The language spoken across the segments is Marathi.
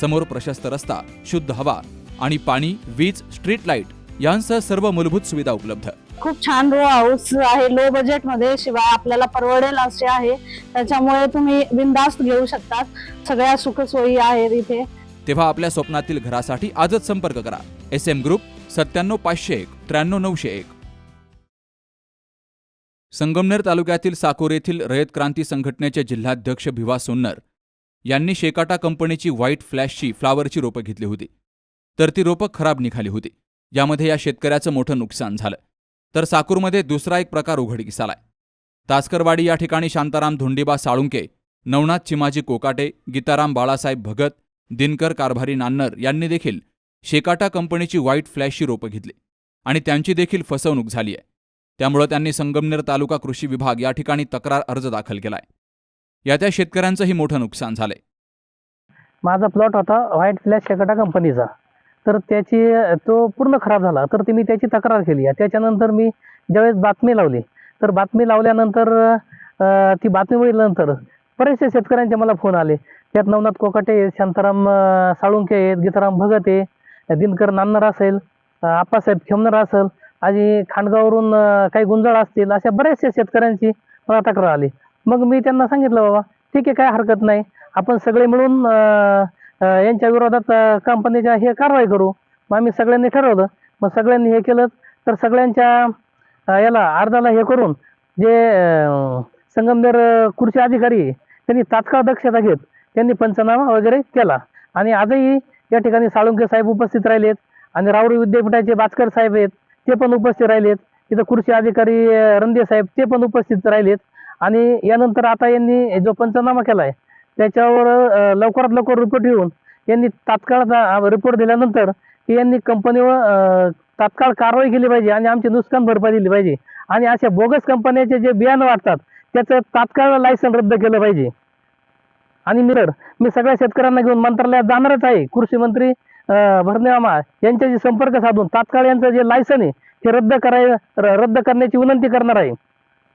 समोर प्रशस्त रस्ता शुद्ध हवा आणि पाणी वीज स्ट्रीट लाइट यांसह सर्व मूलभूत सुविधा उपलब्ध. खूप छान रो हाऊस आहे. लो बजेटमध्ये शिवाय आपल्याला परवडेल असे आहे. त्याच्यामुळे तुम्ही बिंदास्त घेऊ शकतात. सगळ्या सुखसोयी आहेत इथे. तेव्हा आपल्या स्वप्नातील घरासाठी आजच संपर्क करा. एस एम ग्रुप सत्त्याण्णव पाचशे एक त्र्याण्णव नऊशे एक. संगमनेर तालुक्यातील साकोर येथील रयत क्रांती संघटनेचे जिल्हाध्यक्ष भिवा सोन्नर यांनी शेकाटा कंपनीची व्हाईट फ्लॅशची फ्लावरची रोपं घेतली होती. तर ती रोपं खराब निघाली होती. यामध्ये या शेतकऱ्याचं मोठं नुकसान झालं. तर साकूरमध्ये दुसरा एक प्रकार उघडकीस आलाय. तास्करवाडी या ठिकाणी शांताराम धोंडीबा साळुंके नवनाथ चिमाजी कोकाटे गीताराम बाळासाहेब भगत दिनकर कारभारी नान्नर यांनी देखील शेकाटा कंपनीची व्हाईट फ्लॅशची रोपं घेतली आणि त्यांची देखील फसवणूक झाली आहे त्यामुळं त्यांनी संगमनेर तालुका कृषी विभाग या ठिकाणी तक्रार अर्ज दाखल केलाय. या त्या शेतकऱ्यांचंही मोठं नुकसान झालंय. माझा प्लॉट होता व्हाईट फ्लॅश शेकटा कंपनीचा तर त्याची तो पूर्ण खराब झाला. तर ती मी त्याची तक्रार केली. त्याच्यानंतर मी ज्यावेळेस बातमी लावली तर बातमी लावल्यानंतर ती बातमी बघितल्यानंतर बरेचसे शेतकऱ्यांचे मला फोन आले. त्यात नवनाथ कोकाटे आहेत शांताराम साळुंके आहेत गीताराम भगत आहे दिनकर नान्नर असेल आप्पासाहेब खेमनर असेल आणि खांडगावरून काही गुंजाळ असतील अशा बऱ्याचशा शेतकऱ्यांची मला तक्रार आली. मग मी त्यांना सांगितलं बाबा ठीक आहे काय हरकत नाही. आपण सगळे मिळून यांच्या विरोधात कंपनीच्या हे कारवाई करू. मग आम्ही सगळ्यांनी ठरवलं. मग सगळ्यांनी हे केलं. तर सगळ्यांच्या याला अर्जाला हे करून जे संगमनेर कृषी अधिकारी त्यांनी तात्काळ दक्षता घेत त्यांनी पंचनामा वगैरे केला. आणि आजही या ठिकाणी साळुंके साहेब उपस्थित राहिलेत आणि राऊरी विद्यापीठाचे बाचकर साहेब आहेत ते पण उपस्थित राहिलेत. तिथं कृषी अधिकारी रंदे साहेब ते पण उपस्थित राहिलेत. आणि यानंतर आता यांनी जो पंचनामा केला आहे त्याच्यावर लवकरात लवकर रिपोर्ट येऊन यांनी तात्काळ रिपोर्ट दिल्यानंतर यांनी कंपनीवर तात्काळ कारवाई केली पाहिजे आणि आमची नुकसान भरपाई दिली पाहिजे. आणि अशा बोगस कंपन्याचे जे बियाणं वाटतात त्याचं तात्काळ लायसन रद्द केलं पाहिजे. आणि मिरर मी सगळ्या शेतकऱ्यांना घेऊन मंत्रालयात जाणारच आहे. कृषी मंत्री भरणे यांच्याशी संपर्क साधून तात्काळ यांचं जे लायसन आहे ते रद्द कराय रद्द करण्याची विनंती करणार आहे.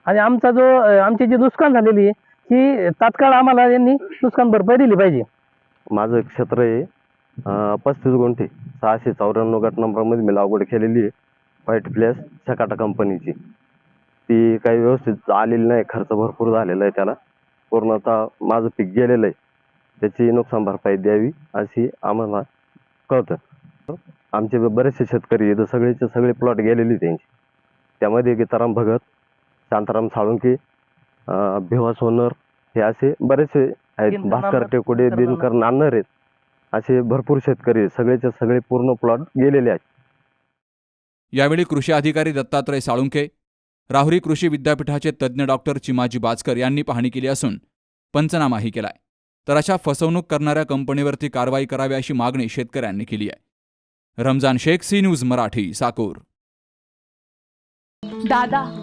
आणि आमचा जो आमची जी नुकसान झालेली आहे ही तात्काळ आम्हाला यांनी नुकसान भरपाई दिली पाहिजे. माझं क्षेत्र आहे पस्तीस गुंठे सहाशे चौऱ्याण्णव गट नंबरमध्ये मी लागवड केलेली आहे व्हाईट प्लेस सकाटा कंपनीची. ती काही व्यवस्थित आलेली नाही खर्च भरपूर झालेला आहे त्याला. पूर्णतः माझं पीक गेलेलं आहे त्याची नुकसान भरपाई द्यावी अशी आम्हाला कळतं. आमचे बरेचसे शेतकरी आहेत सगळेचे सगळे प्लॉट गेलेले त्यांचे. त्यामध्ये गीताराम भगत शांताराम साळुंके भिवा सोनर हे असे बरेचसे आहेत. भास्कर नान्नर, टेकोडे दिनकर नान्नर आहेत. असे भरपूर शेतकरी. सगळेचे सगळे पूर्ण प्लॉट गेलेले आहेत. यावेळी कृषी अधिकारी दत्तात्रय साळुंके राहुरी कृषी विद्यापीठाचे तज्ज्ञ डॉक्टर चिमाजी बाचकर यांनी पाहणी केली असून पंचनामाही केलाय. तर अशा फसवणूक करणाऱ्या कंपनीवरती कारवाई करावी अशी मागणी शेतकऱ्यांनी केली आहे. Ramzan Shaikh C news Marathi Sakor. दादा